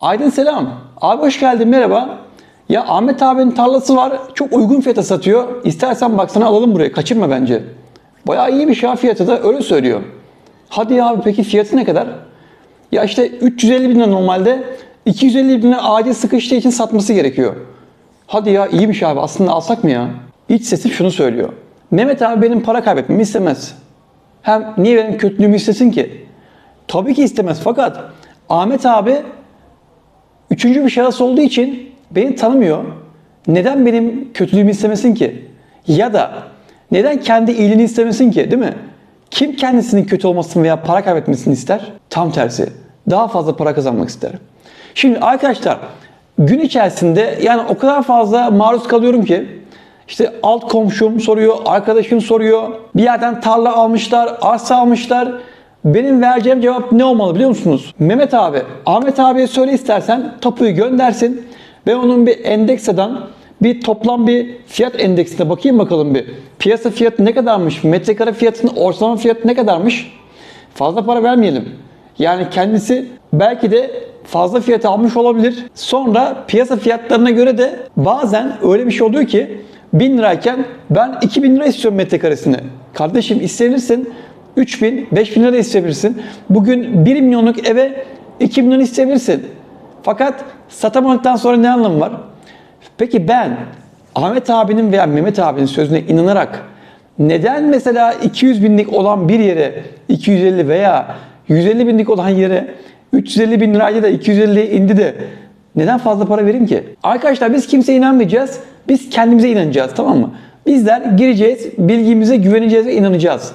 Aydın selam. Abi hoş geldin merhaba. Ya Ahmet abinin tarlası var. Çok uygun fiyata satıyor. İstersen baksana alalım buraya. Kaçırma bence. Bayağı iyi bir ha fiyatı da öyle söylüyor. Hadi ya abi peki fiyatı ne kadar? Ya işte 350 bin normalde 250 bin acil sıkıştığı için satması gerekiyor. Hadi ya iyi bir şey abi aslında alsak mı ya? İç sesim şunu söylüyor. Mehmet abi benim para kaybetmemi istemez. Hem niye benim kötülüğümü istesin ki? Tabii ki istemez fakat Ahmet abi üçüncü bir şahıs olduğu için beni tanımıyor. Neden benim kötülüğümü istemesin ki? Ya da neden kendi iyiliğini istemesin ki değil mi? Kim kendisinin kötü olmasını veya para kaybetmesini ister? Tam tersi. Daha fazla para kazanmak ister. Şimdi arkadaşlar gün içerisinde yani o kadar fazla maruz kalıyorum ki işte alt komşum soruyor, arkadaşım soruyor. Bir yerden tarla almışlar, arsa almışlar. Benim vereceğim cevap ne olmalı biliyor musunuz? Mehmet abi, Ahmet abiye söyle istersen tapuyu göndersin. Ben onun bir endeksadan bir toplam bir fiyat endeksine bakayım bakalım bir. Piyasa fiyatı ne kadarmış? Metrekare fiyatının ortalama fiyatı ne kadarmış? Fazla para vermeyelim. Yani kendisi belki de fazla fiyat almış olabilir. Sonra piyasa fiyatlarına göre de bazen öyle bir şey oluyor ki 1000 lirayken ben 2000 lira istiyorum metrekaresini. Kardeşim istenirsin 3000, 5000 lira da isteyebilirsin. Bugün 1 milyonluk eve 2 milyon isteyebilirsin. Fakat satamadıktan sonra ne anlamı var? Peki ben Ahmet abinin veya Mehmet abinin sözüne inanarak neden mesela 200 binlik olan bir yere 250 veya 150 binlik olan yere 350 bin lirayla da 250'ye indi de neden fazla para vereyim ki? Arkadaşlar biz kimseye inanmayacağız. Biz kendimize inanacağız tamam mı? Bizler gireceğiz, bilgimize güveneceğiz ve inanacağız.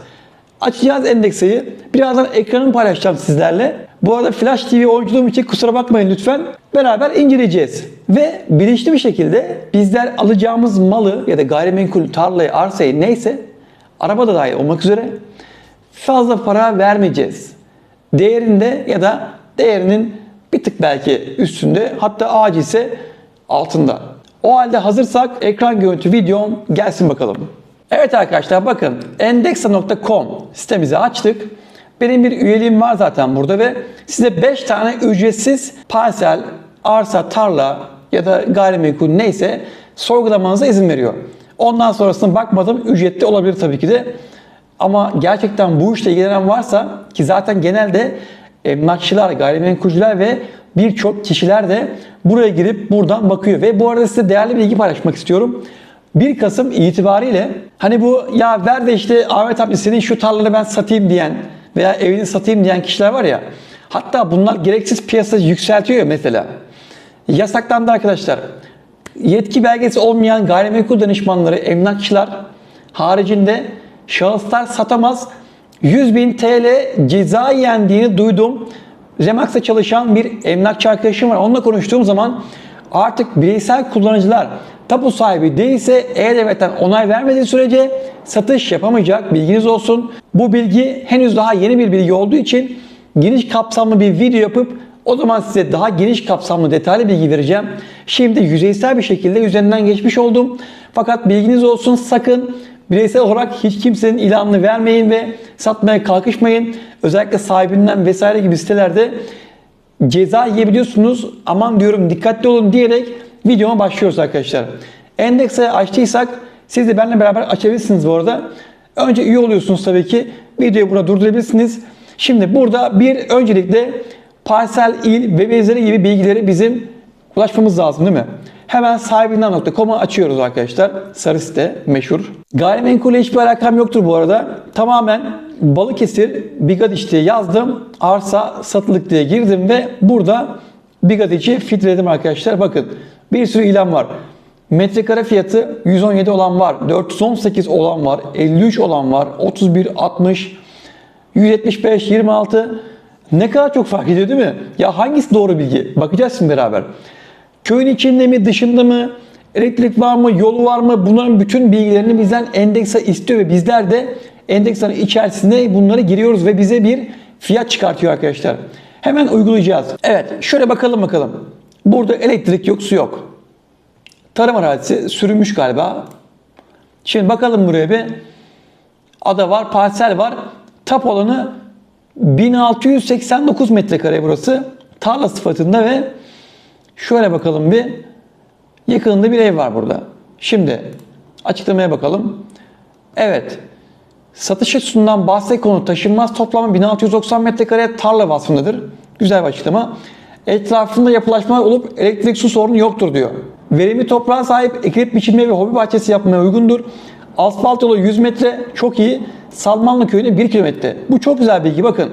Açacağız endeksayı. Birazdan ekranını paylaşacağım sizlerle. Bu arada Flash TV oyunculuğum için kusura bakmayın lütfen. Beraber inceleyeceğiz. Ve bilinçli bir şekilde bizler alacağımız malı ya da gayrimenkul, tarlayı, arsayı neyse araba da dahil olmak üzere fazla para vermeyeceğiz. Değerinde ya da değerinin bir tık belki üstünde hatta acilse altında. O halde hazırsak ekran görüntü videom gelsin bakalım. Evet arkadaşlar bakın endexa.com sitemizi açtık. Benim bir üyeliğim var zaten burada ve size 5 tane ücretsiz parsel, arsa, tarla ya da gayrimenkul neyse sorgulamanıza izin veriyor. Ondan sonrasına bakmadım ücretli olabilir tabii ki de. Ama gerçekten bu işle ilgilenen varsa ki zaten genelde emlakçılar, gayrimenkulcüler ve birçok kişiler de buraya girip buradan bakıyor. Ve bu arada size değerli bilgi paylaşmak istiyorum. 1 Kasım itibariyle hani bu ya ver de işte Ahmet abi senin şu tarlanı ben satayım diyen veya evini satayım diyen kişiler var ya. Hatta bunlar gereksiz piyasayı yükseltiyor mesela. Yasaklandı arkadaşlar. Yetki belgesi olmayan gayrimenkul danışmanları, emlakçılar haricinde şahıslar satamaz. 100 bin TL ceza yendiğini duydum. Remax'ta çalışan bir emlakçı arkadaşım var. Onunla konuştuğum zaman artık bireysel kullanıcılar tapu sahibi değilse E-Devlet'ten onay vermediği sürece satış yapamayacak. Bilginiz olsun. Bu bilgi henüz daha yeni bir bilgi olduğu için geniş kapsamlı bir video yapıp o zaman size daha geniş kapsamlı detaylı bilgi vereceğim. Şimdi yüzeysel bir şekilde üzerinden geçmiş oldum. Fakat bilginiz olsun sakın bireysel olarak hiç kimsenin ilanını vermeyin ve satmaya kalkışmayın. Özellikle sahibinden vesaire gibi sitelerde ceza yiyebiliyorsunuz. Aman diyorum dikkatli olun diyerek videoma başlıyoruz arkadaşlar. Endeks'e açtıysak siz de benimle beraber açabilirsiniz bu arada. Önce üye oluyorsunuz tabii ki. Videoyu burada durdurabilirsiniz. Şimdi burada bir öncelikle parsel, il ve benzeri gibi bilgileri bizim ulaşmamız lazım değil mi? Hemen sahibinden.com'u açıyoruz arkadaşlar. Sarı site meşhur. Gayrimenkulle hiçbir alakam yoktur bu arada. Tamamen Balıkesir Bigadiş diye yazdım. Arsa satılık diye girdim ve burada Bigadiç'i filtreledim arkadaşlar. Bakın bir sürü ilan var. Metrekare fiyatı 117 olan var, 418 olan var, 53 olan var, 31, 60, 175, 26. Ne kadar çok fark ediyor değil mi? Ya hangisi doğru bilgi? Bakacağız şimdi beraber. Köyün içinde mi, dışında mı, elektrik var mı, yolu var mı? Bunların bütün bilgilerini bizden endeksa istiyor ve bizler de endeksanın içerisine bunları giriyoruz ve bize bir fiyat çıkartıyor arkadaşlar. Hemen uygulayacağız. Evet, şöyle bakalım bakalım. Burada elektrik yok, su yok. Tarım arazisi sürünmüş galiba. Şimdi bakalım buraya bir. Ada var, parsel var. Tap alanı 1689 metrekare burası. Tarla sıfatında ve Şöyle bakalım bir. Yakınında bir ev var burada. Şimdi açıklamaya bakalım. Evet. Satışa sunulan bahse konu taşınmaz toplamı 1690 metrekare tarla vasfındadır. Güzel bir açıklama. Etrafında yapılaşma olup elektrik su sorunu yoktur diyor. Verimli toprağa sahip ekilip biçilmeye ve hobi bahçesi yapmaya uygundur. Asfalt yolu 100 metre çok iyi. Salmanlı köyüne 1 kilometre. Bu çok güzel bilgi bakın.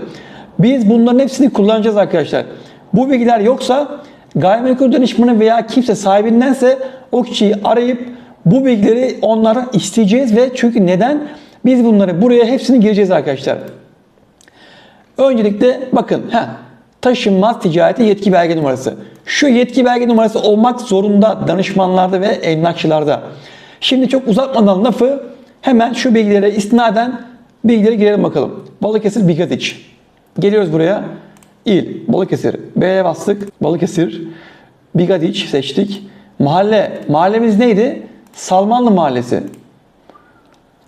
Biz bunların hepsini kullanacağız arkadaşlar. Bu bilgiler yoksa gayrimenkul danışmanı veya kimse sahibindense o kişiyi arayıp bu bilgileri onlara isteyeceğiz ve çünkü neden? Biz bunları buraya hepsini gireceğiz arkadaşlar. Öncelikle bakın heh, taşınmaz ticarete yetki belge numarası. Şu yetki belge numarası olmak zorunda danışmanlarda ve emlakçılarda. Şimdi çok uzatmadan lafı hemen şu bilgilere istinaden bilgilere girelim bakalım. Balıkesir Bigadiç. Geliyoruz buraya. İl, Balıkesir. B'ye bastık. Balıkesir. Bigadiç seçtik. Mahalle. Mahallemiz neydi? Salmanlı Mahallesi.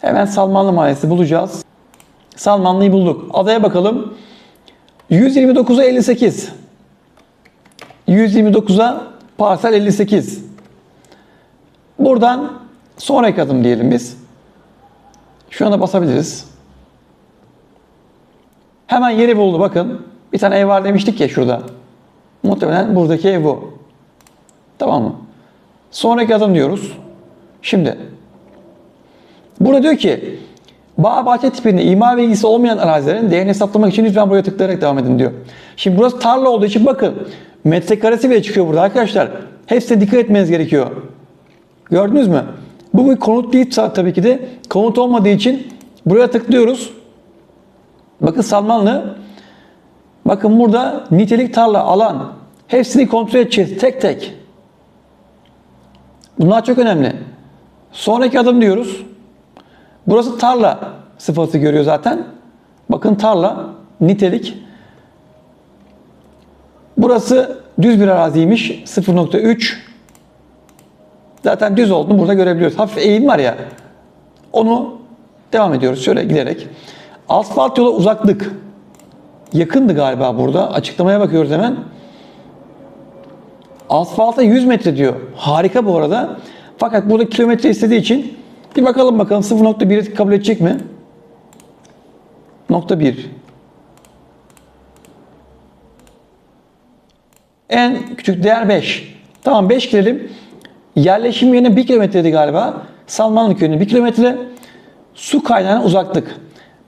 Hemen Salmanlı Mahallesi bulacağız. Salmanlı'yı bulduk. Adaya bakalım. 129'a 58. 129'a parsel 58. Buradan sonraki adım diyelim biz. Şu anda basabiliriz. Hemen yeri buldu bakın. Bir tane ev var demiştik ya şurada. Muhtemelen buradaki ev bu. Tamam mı? Sonraki adım diyoruz. Şimdi burada diyor ki bağ bahçe tipinde imar bilgisi olmayan arazilerin değerini hesaplamak için lütfen buraya tıklayarak devam edin diyor. Şimdi burası tarla olduğu için bakın metrekaresi bile çıkıyor burada arkadaşlar. Hepsine dikkat etmeniz gerekiyor. Gördünüz mü? Bu bir konut değil tabii ki de. Konut olmadığı için buraya tıklıyoruz. Bakın Salmanlı. Bakın burada nitelik tarla, alan. Hepsini kontrol edeceğiz tek tek. Bunlar çok önemli. Sonraki adım diyoruz. Burası tarla sıfatı görüyor zaten. Bakın tarla, nitelik. Burası düz bir araziymiş. 0.3. Zaten düz olduğunu burada görebiliyoruz. Hafif eğim var ya. Onu devam ediyoruz şöyle giderek. Asfalt yola uzaklık. Yakındı galiba burada. Açıklamaya bakıyoruz hemen. Asfalta 100 metre diyor. Harika bu arada. Fakat burada kilometre istediği için bir bakalım bakalım 0.1'i kabul edecek mi? Nokta 1. En küçük değer 5. Tamam 5 girelim. Yerleşim yerine 1 kilometreydi galiba. Salmanlı köyüne 1 kilometre. Su kaynağına uzaklık.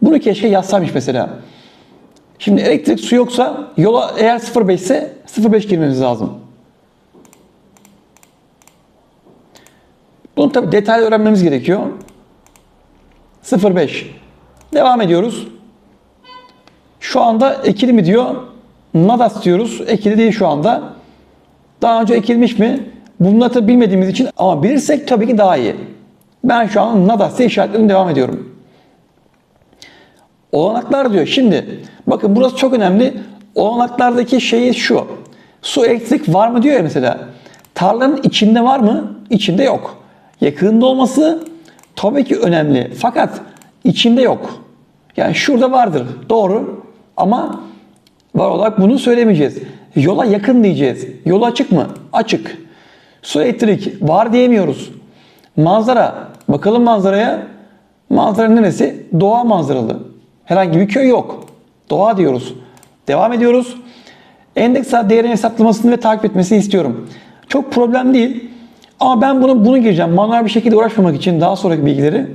Bunu keşke yazsaymış mesela. Şimdi elektrik su yoksa yola eğer 0.5 ise 0.5 girmemiz lazım. Bunu tabi detaylı öğrenmemiz gerekiyor. 0.5. Devam ediyoruz. Şu anda ekili mi diyor. Nadas diyoruz. Ekili değil şu anda. Daha önce ekilmiş mi? Bunları tabi bilmediğimiz için ama bilirsek tabii ki daha iyi. Ben şu an Nadas'ta işaretledim devam ediyorum. Olanaklar diyor. Şimdi bakın burası çok önemli. Olanaklardaki şeyi şu. Su elektrik var mı diyor ya mesela. Tarlanın içinde var mı? İçinde yok. Yakında olması tabii ki önemli. Fakat içinde yok. Yani şurada vardır. Doğru. Ama var olarak bunu söylemeyeceğiz. Yola yakın diyeceğiz. Yol açık mı? Açık. Su elektrik var diyemiyoruz. Manzara. Bakalım manzaraya. Manzara neresi? Doğa manzaralı. Herhangi bir köy yok. Doğa diyoruz. Devam ediyoruz. Endeks değerini hesaplamasını ve takip etmesini istiyorum. Çok problem değil. Ama ben bunu bunu gireceğim. Manuel bir şekilde uğraşmamak için daha sonraki bilgileri.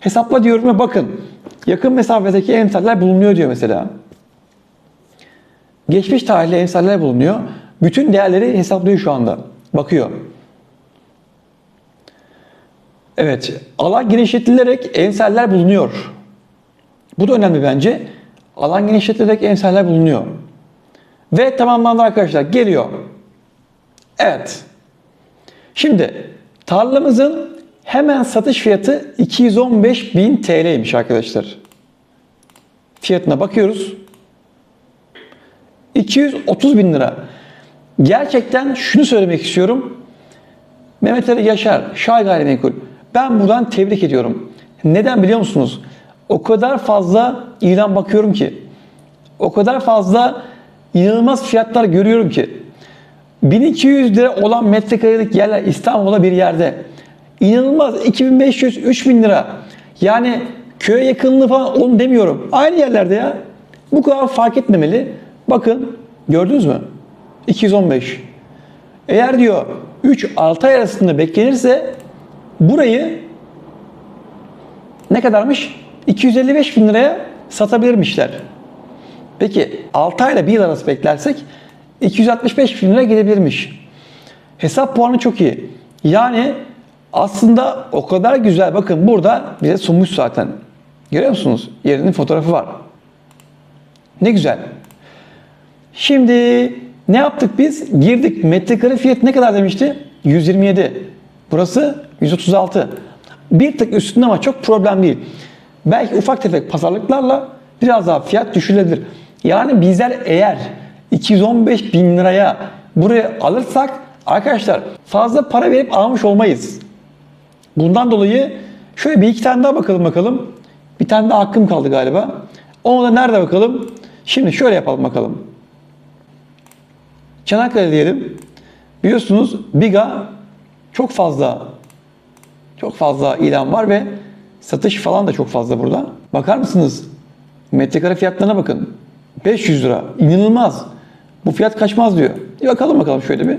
Hesapla diyorum ve bakın. Yakın mesafedeki emsaller bulunuyor diyor mesela. Geçmiş tarihli emsaller bulunuyor. Bütün değerleri hesaplıyor şu anda. Bakıyor. Evet. Alan genişletilerek emsaller bulunuyor. Bu da önemli bence. Alan genişletilerek emsaller bulunuyor. Ve tamamlandı arkadaşlar. Geliyor. Evet. Şimdi tarlamızın hemen satış fiyatı 215.000 TL'ymiş arkadaşlar. Fiyatına bakıyoruz. 230 bin lira. Gerçekten şunu söylemek istiyorum. Mehmet Ali Yaşar, Şah Gayrimenkul. Ben buradan tebrik ediyorum. Neden biliyor musunuz? O kadar fazla ilan bakıyorum ki. O kadar fazla inanılmaz fiyatlar görüyorum ki. 1200 lira olan metrekarelik yerler İstanbul'da bir yerde. İnanılmaz 2500-3000 lira. Yani köye yakınlığı falan onu demiyorum. Aynı yerlerde ya. Bu kadar fark etmemeli. Bakın gördünüz mü? 215. Eğer diyor 3-6 ay arasında beklenirse burayı ne kadarmış? 255 bin liraya satabilirmişler. Peki 6 ayla 1 yıl arası beklersek 265 bin lira gidebilirmiş. Hesap puanı çok iyi. Yani aslında o kadar güzel. Bakın burada bize sunmuş zaten. Görüyor musunuz? Yerinin fotoğrafı var. Ne güzel. Şimdi ne yaptık biz? Girdik. Metrekare fiyat ne kadar demişti? 127. Burası 136. Bir tık üstünde ama çok problem değil. Belki ufak tefek pazarlıklarla biraz daha fiyat düşürülebilir. Yani bizler eğer 215 bin liraya buraya alırsak arkadaşlar fazla para verip almış olmayız. Bundan dolayı şöyle bir iki tane daha bakalım bakalım. Bir tane daha hakkım kaldı galiba. Onu da nerede bakalım? Şimdi şöyle yapalım bakalım. Çanakkale diyelim. Biliyorsunuz Biga çok fazla çok fazla ilan var ve satış falan da çok fazla burada. Bakar mısınız? Metrekare fiyatlarına bakın. 500 lira. İnanılmaz. Bu fiyat kaçmaz diyor. Bir bakalım bakalım şöyle bir.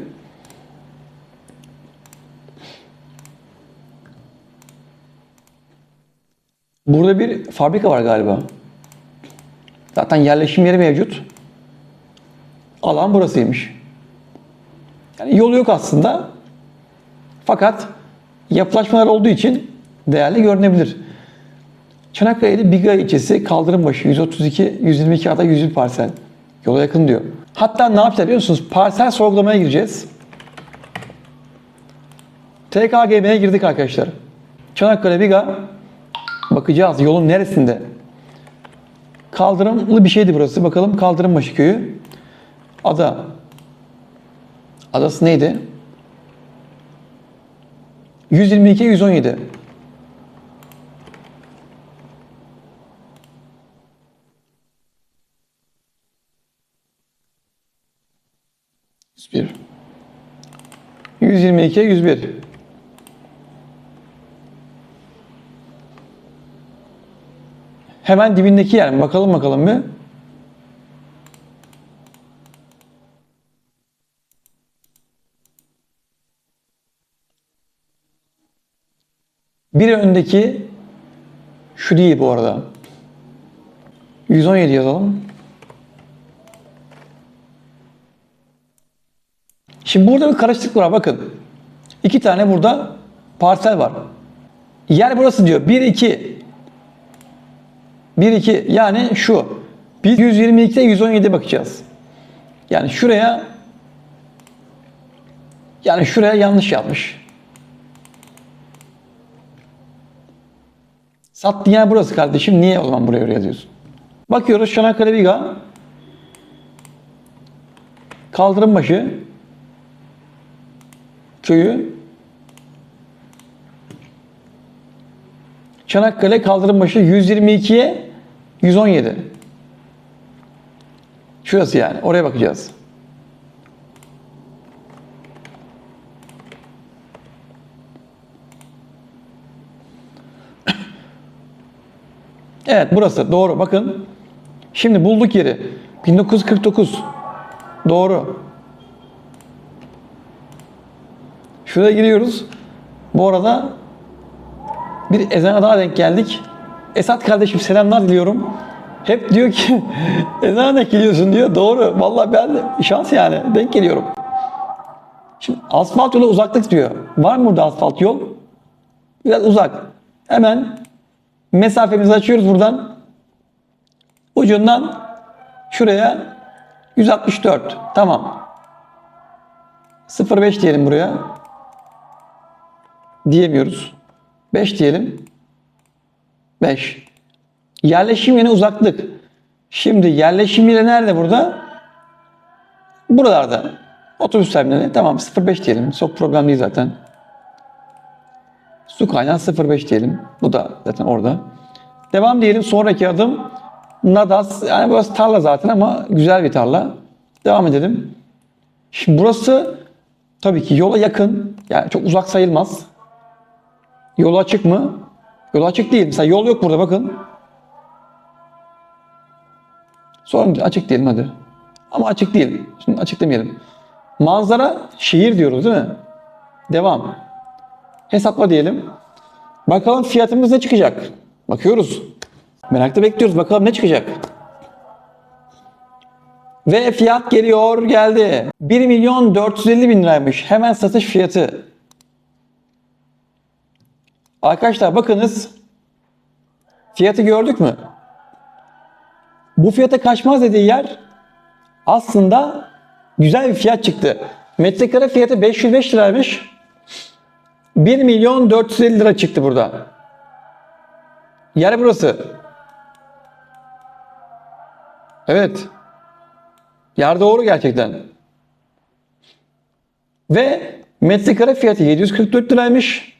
Burada bir fabrika var galiba. Zaten yerleşim yeri mevcut. Alan burasıymış. Yani yolu yok aslında. Fakat yapılaşmalar olduğu için değerli görünebilir. Çanakkale'li Biga ilçesi Kaldırımbaşı 132 122 ada 101 parsel. Yola yakın diyor. Hatta ne yapacağız biliyor musunuz? Parsel sorgulamaya gireceğiz. TKGM'ye girdik arkadaşlar. Çanakkale Biga bakacağız yolun neresinde. Kaldırımlı bir şeydi burası. Bakalım Kaldırımbaşı köyü. Ada. Adası neydi? 122 117. bir. 122 101. Hemen dibindeki yer? Bakalım bakalım bir. Bir öndeki şu değil bu arada. 117 yazalım. Şimdi burada bir karışıklık var bakın. İki tane burada parsel var. Yer burası diyor. 1 2 1 2 yani şu. Biz 122'de 117 bakacağız. Yani şuraya yani şuraya yanlış yapmış. Sattığın yer burası kardeşim. Niye o zaman buraya oraya diyorsun? Bakıyoruz Çanakkale Biga. Kaldırımbaşı köyü Çanakkale Kaldırımbaşı 122'ye 117. Şurası yani. Oraya bakacağız. Evet burası doğru bakın. Şimdi bulduk yeri. 1949. Doğru. Şuraya giriyoruz. Bu arada bir ezana daha denk geldik. Esat kardeşim selamlar diliyorum. Hep diyor ki ezana denk geliyorsun diyor. Doğru. Vallahi ben şans yani denk geliyorum. Şimdi asfalt yola uzaklık diyor. Var mı burada asfalt yol? Biraz uzak. Hemen mesafemizi açıyoruz buradan. Ucundan şuraya 164. Tamam. 05 diyelim buraya. Diyemiyoruz. 5 diyelim. 5. Yerleşim yine uzaklık. Şimdi yerleşim yeri nerede burada? Buralarda. Otobüs terminali. Tamam 05 diyelim. Çok problem değil zaten. Su kaynağı 05 diyelim. Bu da zaten orada. Devam diyelim. Sonraki adım Nadas. Yani burası tarla zaten ama güzel bir tarla. Devam edelim. Şimdi burası tabii ki yola yakın. Yani çok uzak sayılmaz. Yolu açık mı? Yol açık değil. Mesela yol yok burada bakın. Sorun. Açık diyelim hadi. Ama açık değil. Şimdi açık demeyelim. Manzara şehir diyoruz değil mi? Devam. Hesapla diyelim. Bakalım fiyatımız ne çıkacak? Bakıyoruz. Merakla bekliyoruz. Bakalım ne çıkacak? Ve fiyat geliyor geldi. 1 milyon 450 bin liraymış. Hemen satış fiyatı. Arkadaşlar bakınız. Fiyatı gördük mü? Bu fiyata kaçmaz dediği yer aslında güzel bir fiyat çıktı. Metrekare fiyatı 505 liraymış. 1 milyon 450 lira çıktı burada. Yer burası. Evet. Yer doğru gerçekten. Ve metrekare fiyatı 744 liraymış.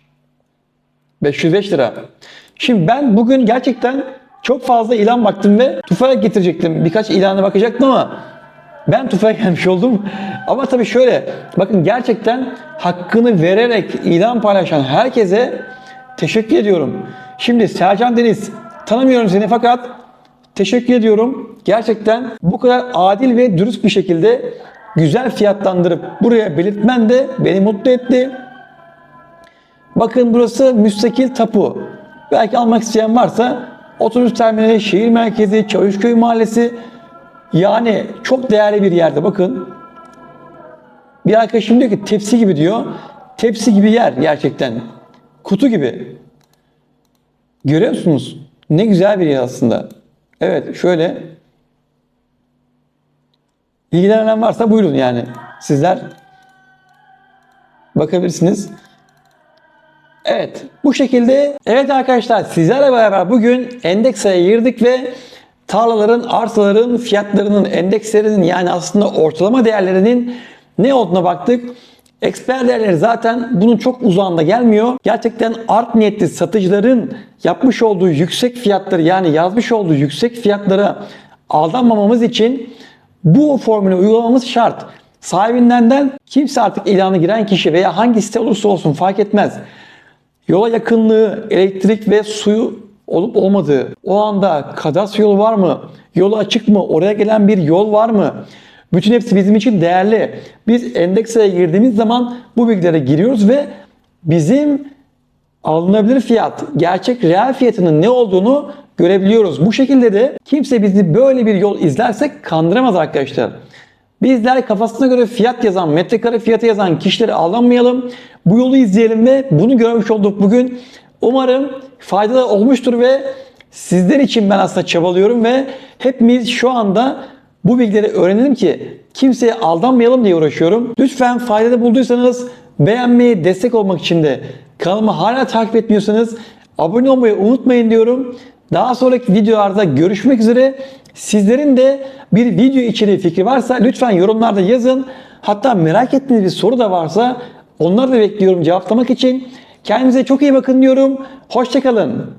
505 lira. Şimdi ben bugün gerçekten çok fazla ilan baktım ve tufaya getirecektim. Birkaç ilana bakacaktım ama ben tufaya gelmiş oldum. Ama tabii şöyle bakın gerçekten hakkını vererek ilan paylaşan herkese teşekkür ediyorum. Şimdi Sercan Deniz tanımıyorum seni fakat teşekkür ediyorum. Gerçekten bu kadar adil ve dürüst bir şekilde güzel fiyatlandırıp buraya belirtmen de beni mutlu etti. Bakın burası müstakil tapu. Belki almak isteyen varsa otobüs terminali, şehir merkezi, Çavuşköy mahallesi yani çok değerli bir yerde bakın. Bir arkadaşım diyor ki tepsi gibi diyor. Tepsi gibi yer gerçekten. Kutu gibi. Görüyor musunuz? Ne güzel bir yer aslında. Evet şöyle. İlgilenen varsa buyurun yani. Sizler bakabilirsiniz. Evet bu şekilde evet arkadaşlar sizlerle beraber bugün endeksaya girdik ve tarlaların, arsaların fiyatlarının, endekslerinin yani aslında ortalama değerlerinin ne olduğuna baktık. Eksper değerleri zaten bunun çok uzağında gelmiyor. Gerçekten art niyetli satıcıların yapmış olduğu yüksek fiyatları yani yazmış olduğu yüksek fiyatlara aldanmamamız için bu formülü uygulamamız şart. Sahibinden kimse artık ilanı giren kişi veya hangi site olursa olsun fark etmez. Yola yakınlığı, elektrik ve suyu olup olmadığı, o anda kadastro yolu var mı, yolu açık mı, oraya gelen bir yol var mı? Bütün hepsi bizim için değerli. Biz endekseye girdiğimiz zaman bu bilgilere giriyoruz ve bizim alınabilir fiyat, gerçek reel fiyatının ne olduğunu görebiliyoruz. Bu şekilde de kimse bizi böyle bir yol izlersek kandıramaz arkadaşlar. Bizler kafasına göre fiyat yazan, metrekare fiyatı yazan kişileri aldanmayalım. Bu yolu izleyelim ve bunu görmüş olduk bugün. Umarım faydalı olmuştur ve sizler için ben aslında çabalıyorum ve hepimiz şu anda bu bilgileri öğrenelim ki kimseye aldanmayalım diye uğraşıyorum. Lütfen faydalı bulduysanız beğenmeyi, destek olmak için de kanalımı hala takip etmiyorsanız abone olmayı unutmayın diyorum. Daha sonraki videolarda görüşmek üzere. Sizlerin de bir video içeriği fikri varsa lütfen yorumlarda yazın. Hatta merak ettiğiniz bir soru da varsa onları da bekliyorum cevaplamak için. Kendinize çok iyi bakın diyorum. Hoşçakalın.